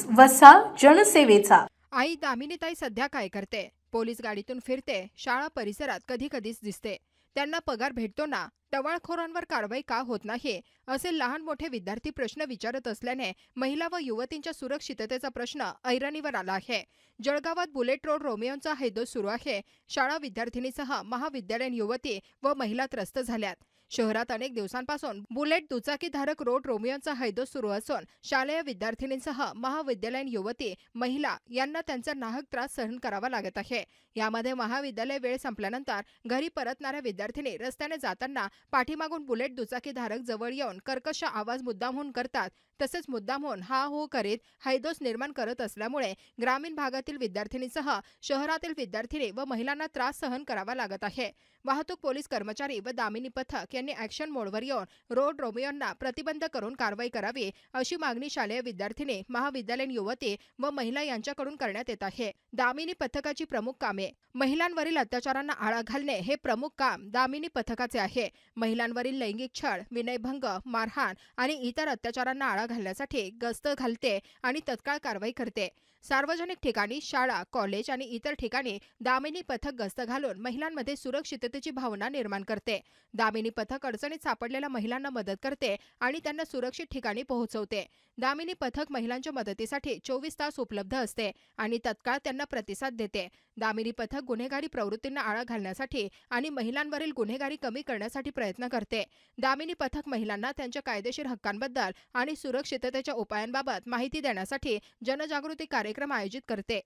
News वसा जनसेवेचा. आई दामिनीताई सध्या काय करते? पोलीस गाडीतून फिरते शाळा परिसरात कधी कधीच दिसते. त्यांना पगार भेटतो ना टवाळखोरांवर कारवाई का होत नाही? असे लहान मोठे विद्यार्थी प्रश्न विचारत असल्याने महिला व युवतींच्या सुरक्षिततेचा प्रश्न ऐरणीवर आला आहे. जळगावात बुलेट रोड रोमियोंचा हैदोस सुरू आहे. शाळा विद्यार्थिनीसह महाविद्यालयीन युवती व महिला त्रस्त झाल्यात. शहरात अनेक दिवसांपासून बुलेट दुचाकीधारक रोड रोमियोंचा हैदोस सुरू असून शालेय विद्यार्थिनींसह महाविद्यालयीन युवती महिला यांना त्यांचा नाहक त्रास सहन करावा लागत आहे. यामध्ये महाविद्यालय वेळ संपल्यानंतर घरी परतणाऱ्या विद्यार्थिनी रस्त्याने जाताना पाठीमागून बुलेट दुचाकीधारक जवळ येऊन कर्कश आवाज मुद्दामहून करतात. तसेच मुद्दामहून हा हो करीत हैदोस निर्माण करत असल्यामुळे ग्रामीण भागातील विद्यार्थिनीसह शहरातील विद्यार्थिनी व महिलांना त्रास सहन करावा लागत आहे. वाहतूक पोलीस कर्मचारी व दामिनी पथक यांनी ॲक्शन मोडवर येऊन रोड रोमियोंना प्रतिबंध करून कारवाई करावी अशी मागणी शालेय विद्यार्थिनी महाविद्यालयीन युवती व महिला यांच्याकडून करण्यात येत आहे. दामिनी पथकाची प्रमुख कामे महिलांवरील अत्याचारांना आळा घालणे हे प्रमुख काम दामिनी पथकाचे आहे. महिलांवरील लैंगिक छळ विनयभंग मारहाण आणि इतर अत्याचारांना आळा घालण्यासाठी गस्त घालते आणि तत्काळ कारवाई करते. सार्वजनिक ठिकाणी शाळा कॉलेज आणि इतर ठिकाणी दामिनी पथक गस्त घालून महिलांमध्ये सुरक्षितते सुरक्षिततेची भावना निर्माण करते. दामिनी पथक अडचणीत सापडलेल्या महिलांना मदत करते आणि त्यांना सुरक्षित ठिकाणी पोहोचवते. दामिनी पथक महिलांच्या मदतीसाठी चोवीस तास उपलब्ध असते आणि तत्काळ त्यांना प्रतिसाद देते. दामिनी पथक गुन्हेगारी प्रवृत्तींना आळा घालण्यासाठी आणि महिलांवरील गुन्हेगारी कमी करण्यासाठी प्रयत्न करते. दामिनी पथक महिलांना त्यांच्या कायदेशीर हक्कांबद्दल आणि सुरक्षिततेच्या उपायांबाबत माहिती देण्यासाठी जनजागृती कार्यक्रम आयोजित करते.